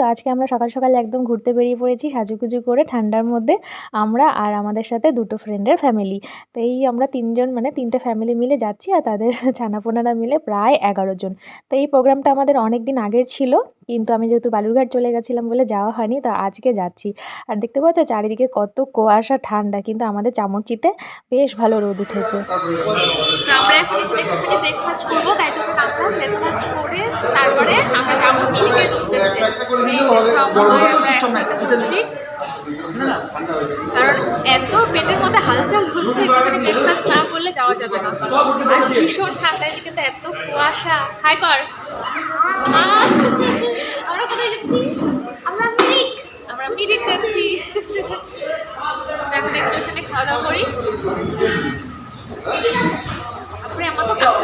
তো আজকে আমরা সকাল সকাল একদম ঘুরতে বেরিয়ে পড়েছি সাজুগুজু করে ঠান্ডার মধ্যে আমরা আর আমাদের সাথে দুটো ফ্রেন্ডের ফ্যামিলি তো এই আমরা তিনজন মানে তিনটে ফ্যামিলি মিলে যাচ্ছি আর তাদের ছানাপোনারা মিলে প্রায় এগারো জন। তো এই প্রোগ্রামটা আমাদের অনেক দিন আগের ছিল, কিন্তু আমি যেহেতু বালুরঘাট চলে গেছিলাম বলে যাওয়া হয়নি, তো আজকে যাচ্ছি। আর দেখতে পাচ্ছ চারিদিকে কত কুয়াশা, ঠান্ডা, কিন্তু আমাদের চামচিতে বেশ ভালো রোদ উঠেছে। ব্রেকফাস্ট করব, তাই জন্য ব্রেকফাস্ট করে তারপরে আমরা যাব যে সবাই আমরা একসাথে বসছি কারণ এত পেটের মধ্যে হালচাল হচ্ছে একটুখানি ব্রেকফাস্ট না করলে যাওয়া যাবে না। আর ভীষণ ঠান্ডা এদিকে তো এত কুয়াশা। হাই কর। আমরা কোথায় যাচ্ছি? আমরা মিরিক। আমরা মিরিক যাচ্ছি। এখন একটু এখানে খাওয়া দাওয়া করি।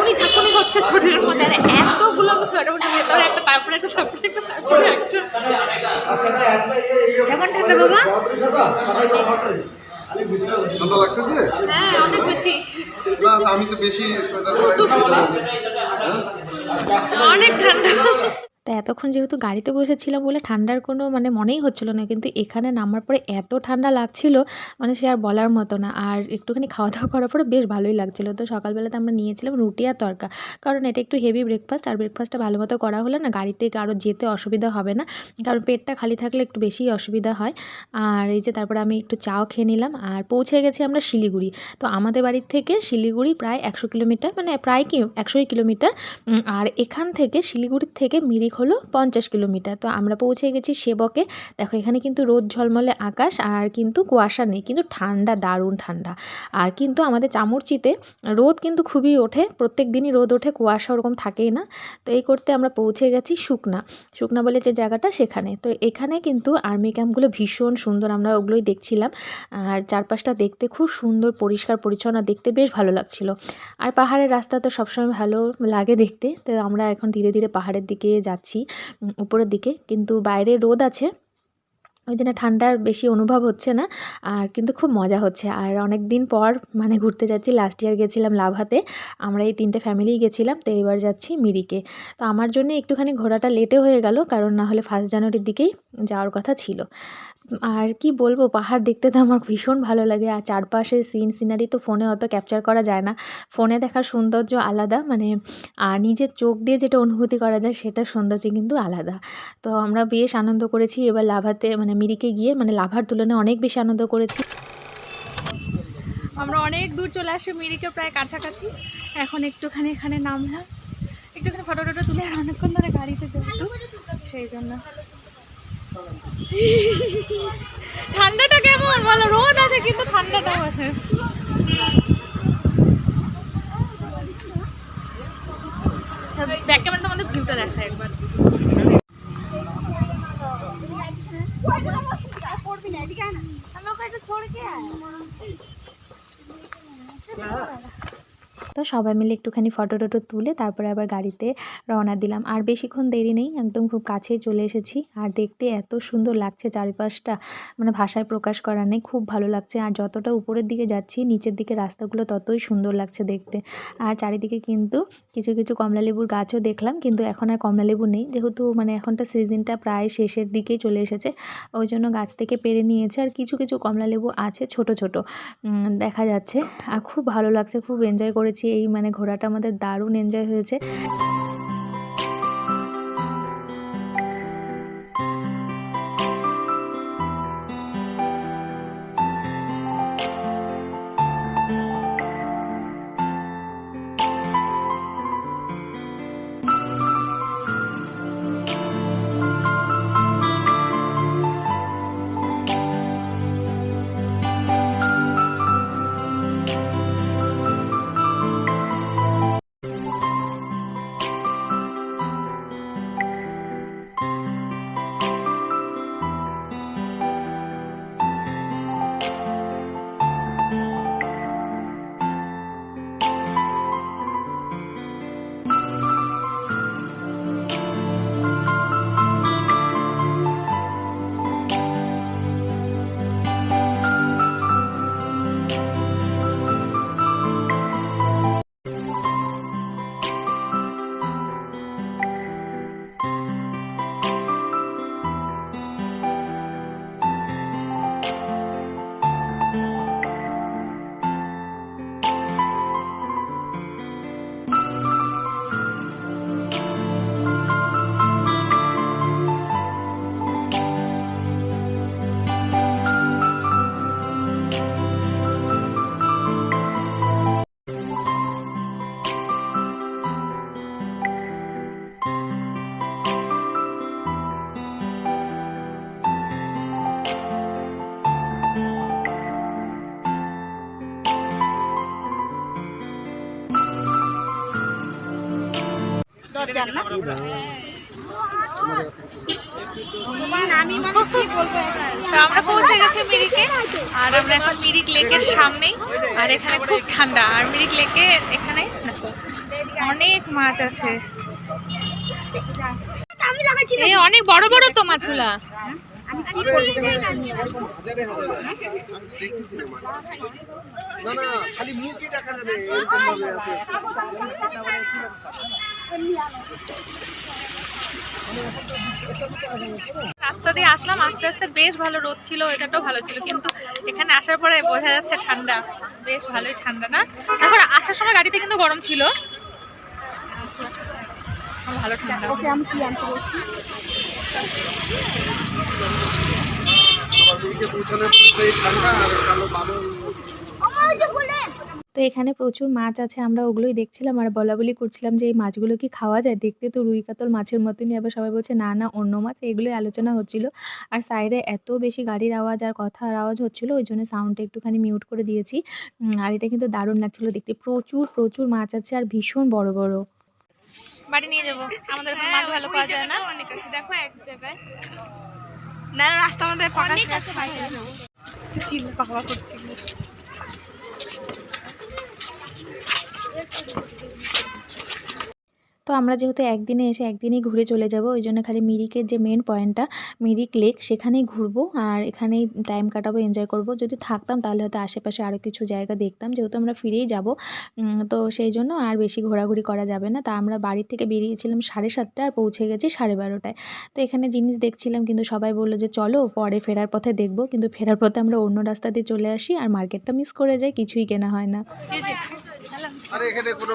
ঝাঁকুনি ঝাঁকুনি হচ্ছে শরীরের মধ্যে আর এতগুলো আমি সোয়েটার মধ্যে ভেতরে একটা তারপরে একটা তারপরে একটা তারপরে একটা। কেমন ঠান্ডা বাবা? ঠান্ডা লাগতেছে? হ্যাঁ অনেক বেশি। আমি তো বেশি সোয়েটার পরে অনেক ঠান্ডা। তো এতক্ষণ যেহেতু গাড়িতে বসেছিলাম বলে ঠান্ডার কোনো মানে মনেই হচ্ছিল না, কিন্তু এখানে নামার পরে এত ঠান্ডা লাগছিল মানে সে আর বলার মতো না। আর একটুখানি খাওয়া দাওয়া করার পরে বেশ ভালোই লাগছিল। তো সকালবেলাতে আমরা নিয়েছিলাম রুটি আর তরকা। কারণ এটা একটু হেভি ব্রেকফাস্ট আর ব্রেকফাস্টটা ভালো মতো করা হলে না গাড়িতে আরও যেতে অসুবিধা হবে না। কারণ পেটটা খালি থাকলে একটু বেশিই অসুবিধা হয়। আর এই যে তারপরে আমি একটু চাও খেয়ে নিলাম আর পৌঁছে গেছি আমরা শিলিগুড়ি। তো আমাদের বাড়ির থেকে শিলিগুড়ি প্রায় একশো কিলোমিটার মানে প্রায় কি একশোই কিলোমিটার। আর এখান থেকে শিলিগুড়ির থেকে মিরিক হলো পঞ্চাশ কিলোমিটার। তো আমরা পৌঁছে গেছি সেবকে। দেখো, এখানে কিন্তু রোদ ঝলমলে আকাশ আর কিন্তু কুয়াশা নেই, কিন্তু ঠান্ডা, দারুণ ঠান্ডা। আর কিন্তু আমাদের চামড়চিতে রোদ কিন্তু খুবই ওঠে, প্রত্যেক দিনই রোদ ওঠে, কুয়াশা ওরকম থাকেই না। তো এই করতে আমরা পৌঁছে গেছি শুকনা। শুকনা বলে যে জায়গাটা সেখানে। তো এখানে কিন্তু আর্মি ক্যাম্পগুলো ভীষণ সুন্দর, আমরা ওগুলোই দেখছিলাম। আর চারপাশটা দেখতে খুব সুন্দর, পরিষ্কার, পরিচ্ছন্ন, দেখতে বেশ ভালো লাগছিল। আর পাহাড়ের রাস্তা তো সবসময় ভালো লাগে দেখতে। তো আমরা এখন ধীরে ধীরে পাহাড়ের দিকে যাচ্ছি। উম, উপরের দিকে। কিন্তু বাইরে রোদ আছে। ওই জন্য ঠান্ডার বেশি অনুভব হচ্ছে না। আর কিন্তু খুব মজা হচ্ছে। আর অনেক দিন পর মানে ঘুরতে যাচ্ছি। লাস্ট ইয়ার গেছিলাম লাভাতে। আমরা এই তিনটে ফ্যামিলিই গেছিলাম। তো এবার যাচ্ছি মিরিকে। তো আমার জন্য একটুখানি ঘোরাটা লেটে হয়ে গেল। কারণ না হলে ফার্স্ট জানুয়ারির দিকেই যাওয়ার কথা ছিল। আর কি বলব, পাহাড় দেখতে তো আমার ভীষণ ভালো লাগে। আর চারপাশের সিন সিনারি তো ফোনে অত ক্যাপচার করা যায় না। ফোনে দেখার সৌন্দর্য আলাদা মানে আর নিজের চোখ দিয়ে যেটা অনুভূতি করা যায় সেটার সৌন্দর্য কিন্তু আলাদা। তো আমরা বেশ আনন্দ করেছি। এবার লাভাতে মানে মিরিকে গিয়ে মানে লাভার তুলনায় অনেক বেশি আনন্দ করেছি। আমরা অনেক দূর চলে আসি মিরিকে প্রায় কাছাকাছি। এখন একটুখানি এখানে নামলাম। একটুখানি ফটো টটো তুলে অনেকক্ষণ ধরে গাড়িতে যেহেতু সেই জন্য। ঠান্ডাটা কেমন? বলো রোদ আছে কিন্তু ঠান্ডাটাও আছে। ব্যাক তোমাদের ভিউটা দেখা একবার। তো সবাই মিলে একটুখানি ফটো টটো তুলে তারপরে আবার গাড়িতে রওনা দিলাম। আর বেশিক্ষণ দেরি নেই, একদম খুব কাছেই চলে এসেছি। আর দেখতে এত সুন্দর লাগছে চারিপাশটা মানে ভাষায় প্রকাশ করা নেই, খুব ভালো লাগছে। আর যতটা উপরের দিকে যাচ্ছি, নিচের দিকে রাস্তাগুলো ততই সুন্দর লাগছে দেখতে। আর চারিদিকে কিন্তু কিছু কিছু কমলালেবুর গাছও দেখলাম, কিন্তু এখন আর কমলালেবু নেই। যেহেতু মানে এখনটা সিজনটা প্রায় শেষের দিকেই চলে এসেছে, ওই জন্য গাছ থেকে পেরে নিয়েছে। আর কিছু কিছু কমলালেবু আছে ছোট ছোট দেখা যাচ্ছে। আর খুব ভালো লাগছে, খুব এনজয় করেছি। এই মানে ঘোরাটা আমাদের দারুণ এনজয় হয়েছে। না? মানে তো আমরা পৌঁছে গেছি মিরিকে আর আমরা এখন মিরিক লেকের সামনেই আর এখানে খুব ঠান্ডা। আর মিরিক লেকে এখানে দেখো, অনেক মাছ আছে। আমি লাগাইছি এই অনেক বড় বড় তো মাছগুলা। না। না না খালি মুখই দেখা যাবে এরকম ভাবে আছে। রাস্তা দিয়ে আসলাম আস্তে আস্তে বেশ ভালো রোদ ছিল ওয়েদারটাও ভালো ছিল কিন্তু এখানে আসার পরে বোঝা যাচ্ছে ঠান্ডা। বেশ ভালোই ঠান্ডা না? এখন আসার সময় গাড়িতে কিন্তু গরম ছিল। ভালো ঠান্ডা। ওকে আমি বলছি। আবার পৌঁছানোর পর সেই ঠান্ডা আর কালো বাদল। আমার যে বলেন তো এখানে প্রচুর মাছ আছে আমরা ওগুলোই দেখছিলাম আর বলাবলি করছিলাম যে এই মাছগুলো কি খাওয়া যায়। দেখতে তো রুই কাতল মাছের মতনই আবার সবাই বলছে না না অন্য মাছ। এগুলোই আলোচনা হচ্ছিল। আর সাইডে এত বেশি গাড়ির আওয়াজ আর কথার আওয়াজ হচ্ছিল ওই জন্য সাউন্ডটা একটুখানি মিউট করে দিয়েছি। আর এটা কিন্তু দারুণ লাগছিল দেখতে। প্রচুর প্রচুর মাছ আছে আর ভীষণ বড় বড়। বাড়ি নিয়ে যাব। আমাদের মাছ ভালো পাওয়া যায় না। অনেক আছে। দেখো এক জায়গায়। না রাস্তা আমাদের পাকা চিল পাওয়া করছিল তো আমরা যেহেতু একদিনে এসে একদিনেই ঘুরে চলে যাব ওই জন্য খালি মিরিকের যে মেন পয়েন্টটা মিরিক লেক সেখানেই ঘুরবো। আর এখানেই টাইম কাটাবো এনজয় করব। যদি থাকতাম তাহলে হয়তো আশেপাশে আরও কিছু জায়গা দেখতাম। যেহেতু আমরা ফিরেই যাব তো সেই জন্য আর বেশি ঘোরাঘুরি করা যাবে না। তা আমরা বাড়ি থেকে বেরিয়েছিলাম সাড়ে সাতটা আর পৌঁছে গেছি সাড়ে বারোটায়। তো এখানে জিনিস দেখছিলাম কিন্তু সবাই বলল যে চলো পরে ফেরার পথে দেখব। কিন্তু ফেরার পথে আমরা অন্য রাস্তা দিয়ে চলে আসি আর মার্কেটটা মিস করে যাই কিছুই কেনা হয় না। এই যে। হ্যালো আরে এখানে কোনো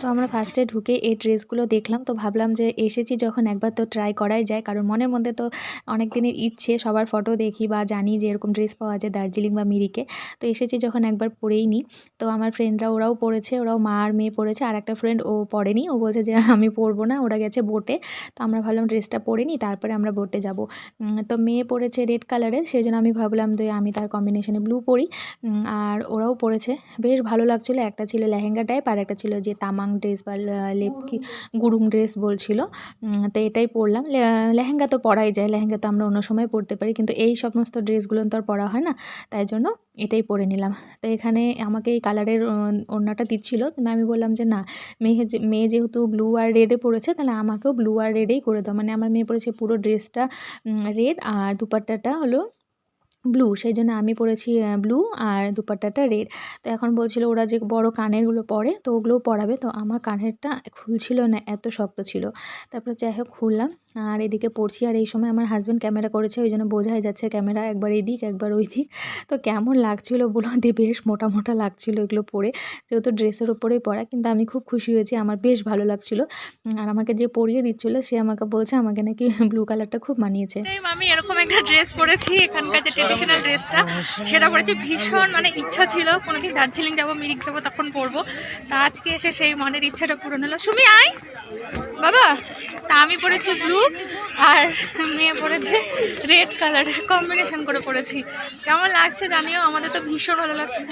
তো আমরা ফার্স্টে ঢুকে এই ড্রেসগুলো দেখলাম, তো ভাবলাম যে এসেছি যখন একবার তো ট্রাই করাই যায়, কারণ মনের মধ্যে তো অনেক দিনের ইচ্ছে সবার ফটো দেখি বা জানি যে এরকম ড্রেস পাওয়া যায় দার্জিলিং বা মিরিকে। তো এসেছি যখন একবার পরেই নিই তো আমার ফ্রেন্ডরা ওরাও পড়েছে ওরাও মা আর মেয়ে পড়েছে আর একটা ফ্রেন্ড ও পড়েনি ও বলছে যে আমি পরবো না, ওরা গেছে বোটে তো আমরা ভাবলাম ড্রেসটা পরে নিই তারপরে আমরা বোটে যাব। তো মেয়ে পড়েছে রেড কালারের সেই জন্য আমি ভাবলাম যে আমি তার কম্বিনেশনে ব্লু পরি। আর ওরাও পরেছে বেশ ভালো লাগছিল। একটা ছিল লেহেঙ্গা টাইপ আর একটা ছিল যে তামাং ড্রেস বা লেপ কি, গুরুং ড্রেস বলছিল। তো এটাই পরলাম লেহেঙ্গা তো পরাই যায়। লেহেঙ্গা তো আমরা অন্য সময় পরতে পারি। কিন্তু এই সমস্ত ড্রেসগুলো তো আর পরা হয় না। তাই জন্য এটাই পরে নিলাম। তো এখানে আমাকে এই কালারের ওড়নাটা দিচ্ছিল। কিন্তু আমি বললাম যে না মেয়ে মেয়ে যেহেতু ব্লু আর রেডে পড়েছে, তাহলে আমাকেও ব্লু আর রেডেই করে দাও। মানে আমার মেয়ে পড়েছে পুরো ড্রেসটা রেড আর দুপাট্টাটা হলো ব্লু সেই জন্য আমি পরেছি ব্লু আর দুপাট্টাটা রেড তো এখন বলছিল ওরা যে বড় কানেরগুলো পরে, তো ওগুলোও পরাবে। তো আমার কানেরটা খুলছিল না, এত শক্ত ছিল। তারপরে যাই হোক খুললাম। আর এদিকে পড়ছি আর এই সময় আমার হাজব্যান্ড ক্যামেরা করেছে, ওই জন্য বোঝাই যাচ্ছে ক্যামেরা একবার এদিক, একবার ওই দিক তো কেমন লাগছিল বলো দিয়ে বেশ মোটা মোটা লাগছিল এগুলো পরে যেহেতু ড্রেসের ওপরেই পরা কিন্তু আমি খুব খুশি হয়েছি, আমার বেশ ভালো লাগছিল। আর আমাকে যে পরিয়ে দিচ্ছিল, সে আমাকে বলছে আমাকে নাকি ব্লু কালারটা খুব মানিয়েছে। আমি এরকম একটা ড্রেস পরেছি, এখানকার যে ট্রেডিশনাল ড্রেসটা সেটা পরেছি। ভীষণ মানে ইচ্ছা ছিল, কোনোদিন দার্জিলিং যাব, মিরিক যাব, তখন পরবো। তা আজকে এসে সেই মনের ইচ্ছাটা পূরণ হলো। সুমি, আয়! বাবা, তা আমি পরেছি ব্লু আর মেয়ে পরেছে রেড কালারের কম্বিনেশন করে পরেছি কেমন লাগছে জানিও? আমাদের তো ভীষণ ভালো লাগছে।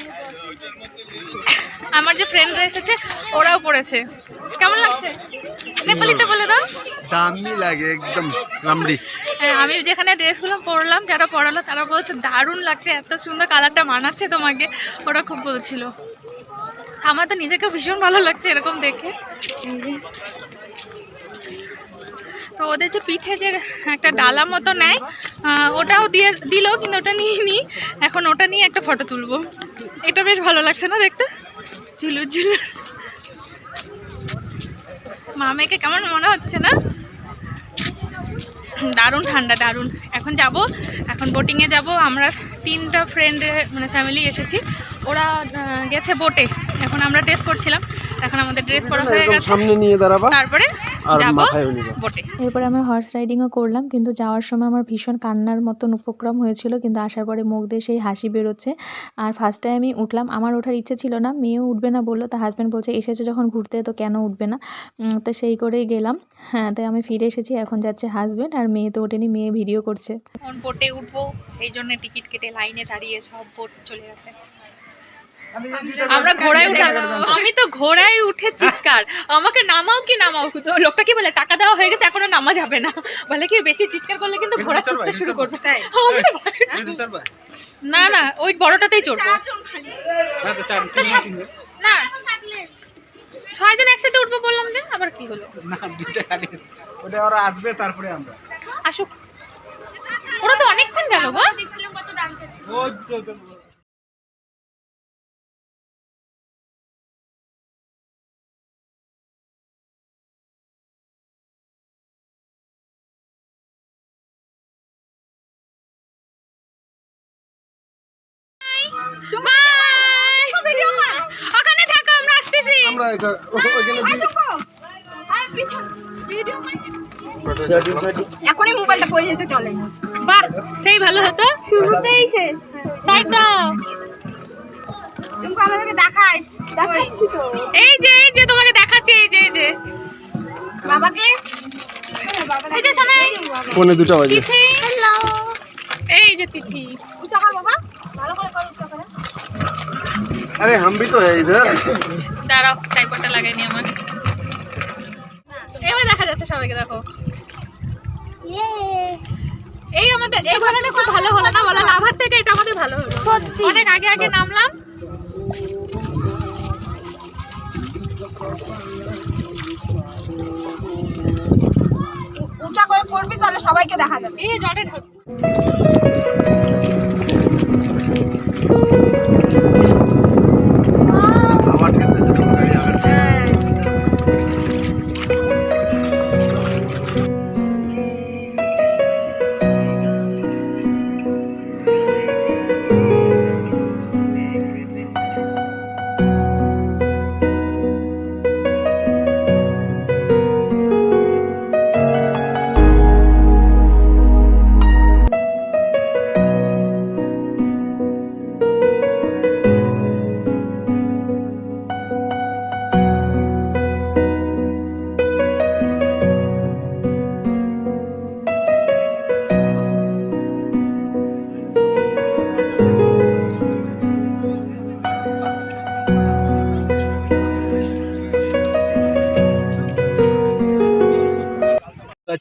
আমার যে ফ্রেন্ডরা এসেছে ওরাও পড়েছে। কেমন লাগছে? নেপালিতে বলে দাও। দামি লাগে একদম রামড়ি হ্যাঁ আমি যেখানে ড্রেসগুলো পরলাম যারা পরালো তারা বলছে দারুণ লাগছে এত সুন্দর কালারটা মানাচ্ছে তোমাকে। ওরা খুব বলছিল। আমার তো নিজেকে ভীষণ ভালো লাগছে এরকম দেখে। তো ওদের যে পিঠে যে একটা ডালা মতো নেয় ওটাও দিয়ে দিল, কিন্তু ওটা নিয়ে নি। এখন ওটা নিয়ে একটা ফটো তুলবো। এটা বেশ ভালো লাগছে না দেখতে? ঝুলুর ঝুলুর। মামেকে কেমন মনে হচ্ছে না? দারুণ ঠান্ডা, দারুণ। এখন যাব, এখন বোটিংয়ে যাব। আমরা তিনটা ফ্রেন্ডের মানে ফ্যামিলি এসেছি। ওরা গেছে বোটে এখন আমরা ড্রেস করছিলাম। এখন আমাদের ড্রেস পরা হয়ে গেছে। সামনে নিয়ে দাঁড়াবা। তারপরে এরপরে আমরা হর্স রাইডিংও করলাম কিন্তু যাওয়ার সময় আমার ভীষণ কান্নার মতন উপক্রম হয়েছিল কিন্তু আসার পরে মুখ দিয়ে সেই হাসি বেরোচ্ছে। আর ফার্স্ট টাইম আমি উঠলাম আমার ওঠার ইচ্ছে ছিল না মেয়েও উঠবে না বলল তা হাজব্যান্ড বলছে এসেছে যখন ঘুরতে তো কেন উঠবে না? তো সেই করেই গেলাম। হ্যাঁ তাই আমি ফিরে এসেছি এখন যাচ্ছে হাজব্যান্ড আর মেয়ে তো ওঠেনি মেয়ে ভিডিও করছে। এখন বোটে উঠবো সেই জন্য টিকিট কেটে লাইনে দাঁড়িয়ে সব বোট চলে গেছে। আমরা ঘোড়ায় উঠাম আমি তো ঘোড়ায় উঠে চিৎকার। আমাকে নামাও কি নামাও? তো লোকটা কি বলে টাকা দেওয়া হয়ে গেছে এখনও নামা যাবে না। বলে কি বেশি চিৎকার করলে কিন্তু ঘোড়া ছুটতে শুরু করবে। তো ভয়- না না ওই বড়টাতেই চড়বো। তো সব- না। ছয়জন একসাথে উঠবো বললাম যে আবার কি হলো? না দুইটা খালি। ওটা ওরা আসবে তারপরে আমরা। আসুক। ওরা তো অনেকক্ষণ গেল গো। ওই তো তো- বাই ওখানে থাকো আমরা আসতেছি। আমরা এটা ওখানে দিই এখনই মোবাইলটা পড়ে যেতে চলে। বাহ সেই ভালো হতো। শুরুতেই শেষ। সাইড দাও। তুমি আমাদেরকে দেখাইস দেখাচ্ছি তো। এই যে এই যে তোমাকে দেখাচ্ছে এই যে এই যে। বাবাকে? এই যে শোনাই পৌনে দুটো বাজে। হ্যালো এই যে তিথি উঁচা কর বাবা ভালো করে কর উঁচা করে আরে हम भी तो है इधर দাঁড়াও টাইপারটা লাগাইনি আমার এবার দেখা যাচ্ছে সবাইকে দেখো এই আমাদের এই ঘটনাটা খুব ভালো হলো না বলো লাভার থেকে এটা আমাদের ভালো হলো অনেক আগে আগে নামলাম উঁচা করে করবি তাহলে সবাইকে দেখা যাবে এই জটে ঢাক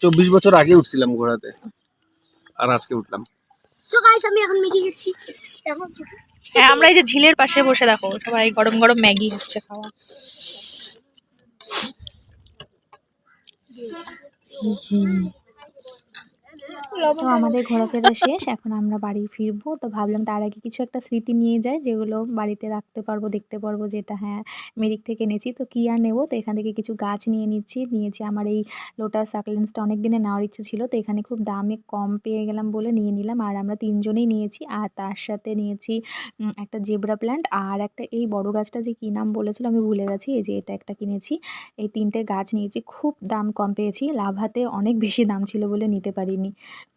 চব্বিশ বছর আগে উঠছিলাম ঘোড়াতে। আর আজকে উঠলাম। আমি এখন ম্যাগি হ্যাঁ আমরা এই যে ঝিলের পাশে বসে দেখো সবাই গরম গরম ম্যাগি হচ্ছে খাওয়া। তো আমাদের ঘোরাফেরা শেষ এখন আমরা বাড়ি ফিরবো। তো ভাবলাম তার আগে কিছু একটা স্মৃতি নিয়ে যাই যেগুলো বাড়িতে রাখতে পারব দেখতে পারব যেটা হ্যাঁ মেরিক থেকে এনেছি তো কী আর নেব? তো এখান থেকে কিছু গাছ নিয়ে নিচ্ছি নিয়েছি আমার এই লোটাস সাকলেন্সটা অনেক দিনে নেওয়ার ইচ্ছে ছিল তো এখানে খুব দামে কম পেয়ে গেলাম বলে নিয়ে নিলাম। আর আমরা তিনজনেই নিয়েছি আর তার সাথে নিয়েছি একটা জেব্রা প্ল্যান্ট আর একটা এই বড় গাছটা যে কী নাম বলেছিল আমি ভুলে গেছি এই যে এটা একটা কিনেছি। এই তিনটে গাছ নিয়েছি খুব দাম কম পেয়েছি লাভাতে অনেক বেশি দাম ছিল বলে নিতে পারিনি।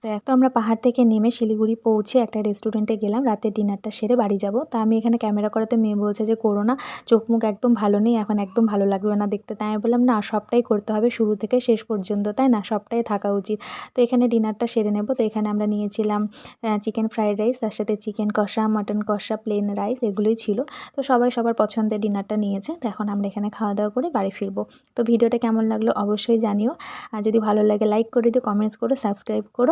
তো তো আমরা পাহাড় থেকে নেমে শিলিগুড়ি পৌঁছে একটা রেস্টুরেন্টে গেলাম। রাতে ডিনারটা সেরে বাড়ি যাব। তা আমি এখানে ক্যামেরা করাতে মেয়ে বলছে যে, করো না, চোখ মুখ একদম ভালো নেই, এখন একদম ভালো লাগবে না দেখতে। তাই আমি বললাম, না, সবটাই করতে হবে শুরু থেকে শেষ পর্যন্ত, তাই না? সবটাই থাকা উচিত। তো এখানে ডিনারটা সেরে নেব। তো এখানে আমরা নিয়েছিলাম চিকেন ফ্রাইড রাইস তার সাথে চিকেন কষা মাটন কষা প্লেন রাইস এগুলোই ছিল। তো সবাই সবার পছন্দের ডিনারটা নিয়েছে। তো এখন আমরা এখানে খাওয়া দাওয়া করে বাড়ি ফিরবো। তো ভিডিওটা কেমন লাগল অবশ্যই জানিও। আর যদি ভালো লাগে লাইক করে দিও কমেন্টস করো সাবস্ক্রাইব করো।